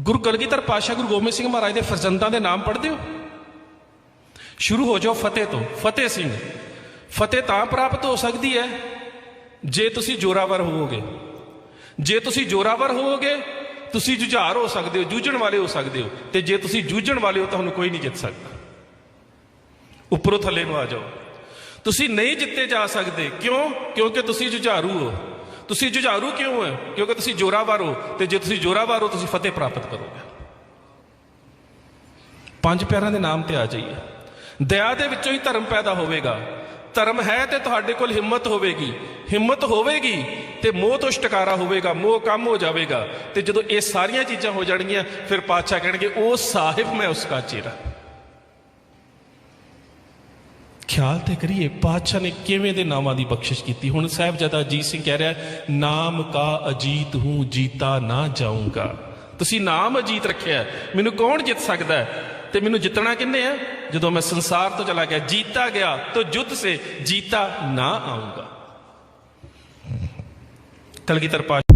ਗੁਰੂ ਕਲਗੀਧਰ ਪਾਤਸ਼ਾਹ ਗੁਰੂ ਗੋਬਿੰਦ ਸਿੰਘ ਮਹਾਰਾਜ ਦੇ ਫਰਜ਼ੰਦਾਂ ਦੇ ਨਾਮ ਪੜ੍ਹਦੇ ਹੋ? ਸ਼ੁਰੂ ਹੋ ਜਾਓ ਫਤਿਹ ਤੋਂ, ਫਤਿਹ ਸਿੰਘ। ਫਤਿਹ ਤਾਂ ਪ੍ਰਾਪਤ ਹੋ ਸਕਦੀ ਹੈ ਜੇ ਤੁਸੀਂ ਜੋਰਾਵਰ ਹੋਵੋਗੇ। ਜੇ ਤੁਸੀਂ ਜੋਰਾਵਰ ਹੋਵੋਗੇ, ਤੁਸੀਂ ਜੁਝਾਰ ਹੋ ਸਕਦੇ ਹੋ, ਜੂਝਣ ਵਾਲੇ ਹੋ ਸਕਦੇ ਹੋ। ਤੇ ਜੇ ਤੁਸੀਂ ਜੂਝਣ ਵਾਲੇ ਹੋ, ਤੁਹਾਨੂੰ ਕੋਈ ਨਹੀਂ ਜਿੱਤ ਸਕਦਾ। ਉੱਪਰੋਂ ਥੱਲੇ ਨੂੰ ਆ ਜਾਓ। ਤੁਸੀਂ ਨਹੀਂ ਜਿੱਤੇ ਜਾ ਸਕਦੇ। ਕਿਉਂ? ਕਿਉਂਕਿ ਤੁਸੀਂ ਜੁਝਾਰੂ ਹੋ। ਤੁਸੀਂ ਜੁਝਾਰੂ ਕਿਉਂ ਹੋ? ਕਿਉਂਕਿ ਤੁਸੀਂ ਜੋਰਾਵਰ ਹੋ ਤੇ ਜੇ ਤੁਸੀਂ ਜੋਰਾਵਰ ਹੋ, ਤੁਸੀਂ ਫਤਿਹ ਪ੍ਰਾਪਤ ਕਰੋਗੇ। ਪੰਜ ਪਿਆਰਿਆਂ ਦੇ ਨਾਮ ਤੇ ਆ ਜਾਈਏ। ਦਇਆ ਦੇ ਵਿੱਚੋਂ ਹੀ ਧਰਮ ਪੈਦਾ ਹੋਵੇਗਾ। ਧਰਮ ਹੈ ਤੇ ਤੁਹਾਡੇ ਕੋਲ ਹਿੰਮਤ ਹੋਵੇਗੀ। ਹਿੰਮਤ ਹੋਵੇਗੀ ਤੇ ਮੋਹ ਤੋਂ ਛਟਕਾਰਾ ਹੋਵੇਗਾ, ਮੋਹ ਕੰਮ ਹੋ ਜਾਵੇਗਾ। ਤੇ ਜਦੋਂ ਇਹ ਸਾਰੀਆਂ ਚੀਜ਼ਾਂ ਹੋ ਜਾਣਗੀਆਂ, ਫਿਰ ਪਾਤਸ਼ਾਹ ਕਹਿਣਗੇ, ਉਹ ਸਾਹਿਬ, ਮੈਂ ਉਸ ਉਸਕਾ ਚਿਹਰਾ ਖਿਆਲ ਤੇ ਕਰੀਏ, ਪਾਤਸ਼ਾਹ ਨੇ ਕਿਵੇਂ ਦੇ ਨਾਮਾਂ ਦੀ ਬਖਸ਼ਿਸ਼ ਕੀਤੀ? ਹੁਣ ਸਾਹਿਬਜ਼ਾਦਾ ਅਜੀਤ ਸਿੰਘ ਕਹਿ ਰਿਹਾ, ਨਾਮ ਕਾ ਅਜੀਤ ਹੂੰ, ਜੀਤਾ ਨਾ ਜਾਊਂਗਾ। ਤੁਸੀਂ ਨਾਮ ਅਜੀਤ ਰੱਖਿਆ ਮੈਨੂੰ ਕੌਣ ਜਿੱਤ ਸਕਦਾ ਹੈ? ਤੇ ਮੈਨੂੰ ਜਿੱਤਣਾ ਕਿੰਨੇ ਆ ਜਦੋਂ ਮੈਂ ਸੰਸਾਰ ਤੋਂ ਚਲਾ ਗਿਆ, ਜੀਤਾ ਗਿਆ, ਤਾਂ ਜੁੱਤ ਸੇ ਜੀਤਾ ਨਾ ਆਊਂਗਾ। ਕਲਗੀਧਰ ਪਾਤਸ਼ਾਹ